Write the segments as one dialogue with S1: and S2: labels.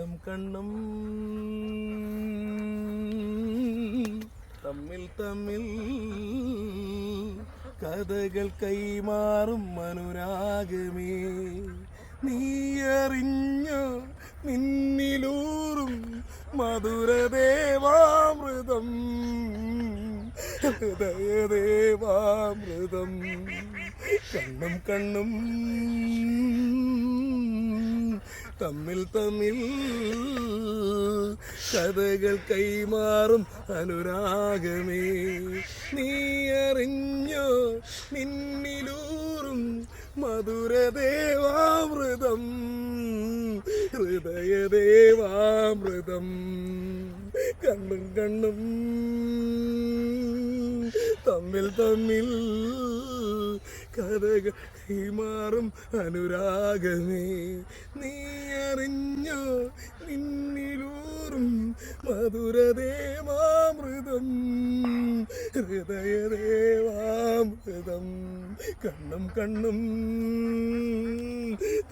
S1: കണ്ണും കണ്ണും. തമ്മിൽ തമ്മിൽ കഥകൾ കൈമാറും അനുരാഗമേ. നീ അറിഞ്ഞോ നിന്നിലൂറും മധുരദേവാമൃതം. ഹൃദയദേവാമൃതം. കണ്ണും കണ്ണും. തമ്മിൽ തമ്മിൽ കഥകൾ കൈമാറും അനുരാഗമേ. നീ അറിഞ്ഞോ? നിന്നിലൂറും മധുരദേവാമൃതം ഹൃദയദേവാമൃതം. കണ്ണും കണ്ണും തമ്മിൽ തമ്മിൽ കഥകൾ കൈമാറും അനുരാഗമേ. നീ അറിഞ്ഞോ? നിന്നിലൂറും മധുരദേവാമൃതം ഹൃദയദേവാമൃതം കണ്ണും കണ്ണും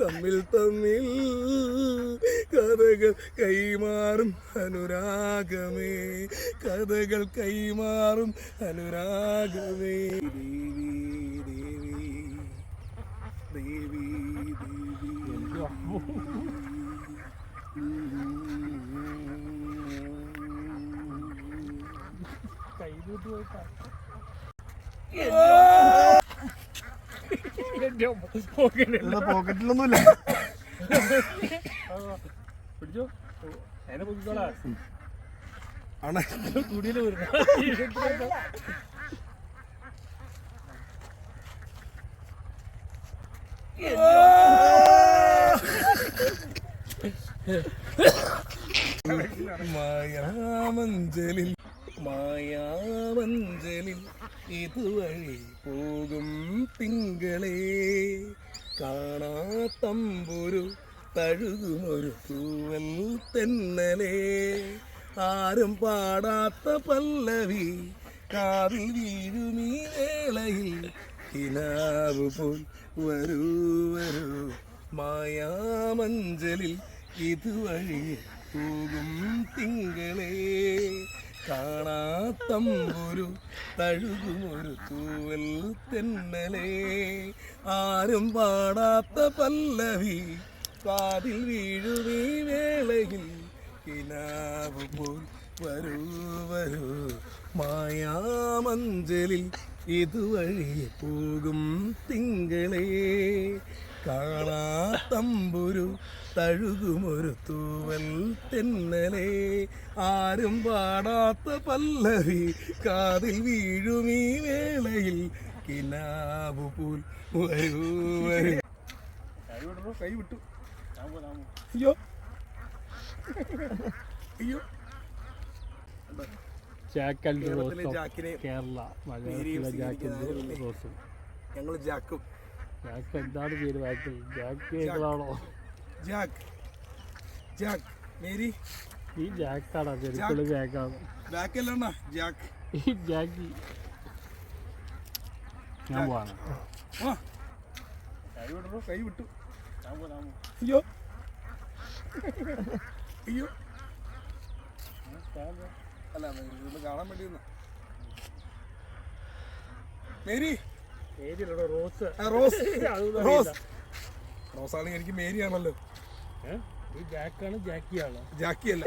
S1: തമ്മിൽ തമ്മിൽ കഥകൾ കൈമാറും അനുരാഗമേ. കഥകൾ കൈമാറും അനുരാഗമേ. ദേവി ദേവി. പോക്കറ്റിലൊന്നുമില്ല.
S2: പിടിച്ചോ. അതിനെ പൊക്കിക്കോളാ.
S1: ആണ്.
S2: തുടിയിൽ വരുന്ന
S1: മായാമഞ്ചലിൽ മായാമഞ്ചലിൽ ഇതുവഴി പോകും തിങ്കളേ. കാണാത്തമ്പൊരു തഴുകുമൊരു തൂവൽ തെന്നലേ. ആരും പാടാത്ത പല്ലവി കാതിൽ വീഴുമീ വേളയിൽ കിനാവ് പോൽ വരൂ വരൂ. മായാമഞ്ചലിൽ ഇതുവഴി പോകും തിങ്കളെ. കാണാത്തമ്പൊരു തഴുകുമൊരു തൂവൽ തെന്നലെ. ആരും പാടാത്ത പല്ലവി കാതിൽ വീഴുവീ വേളയിൽ കിനാവ് പോൽ വരൂ വരൂ. മായാമഞ്ചലിൽ ഇതുവഴി പോകും തിങ്കളെ. കാണാത്തമ്പുരു തഴുകുമൊരു തൂവൽ തെന്നലെ. ആരും പാടാത്ത പല്ലവി കാതിൽ വീഴുമീ വേളയിൽ. കിനാവ് പൂൽ വരൂ കൈ വിട്ടു അയ്യോ. അയ്യോ. കേരളത്തിലെ
S2: റോസ് കേരള മലയാളത്തിലെ ജാക്ക് ആൻഡ് റോസും.
S1: ഞങ്ങൾ ജാക്കും.
S2: ജാക്ക് എന്താണ് പേര് വാക്കിൽ ജാക്ക്. ഏതാണോ
S1: ജാക്ക്. ജാക്ക്. മേരി
S2: ഈ ജാക്കാണ് ശരിക്കുള്ള ജാക്കാണ്.
S1: Back അല്ലണ്ണ Jack.
S2: ഈ ജാക്കി. ഞാൻ പോവാണ്.
S1: കൈ വിട്ടു. അയ്യോ. അയ്യോ. അല്ല ഇതൊന്ന് കാണാൻ വേണ്ടി. Mary.
S2: Rose.
S1: Rose. Rose. Rose ആണെങ്കിൽ എനിക്ക് മേരി ആണല്ലോ
S2: ജാക്കാണ് ജാക്കിയാണ്.
S1: ജാക്കി അല്ല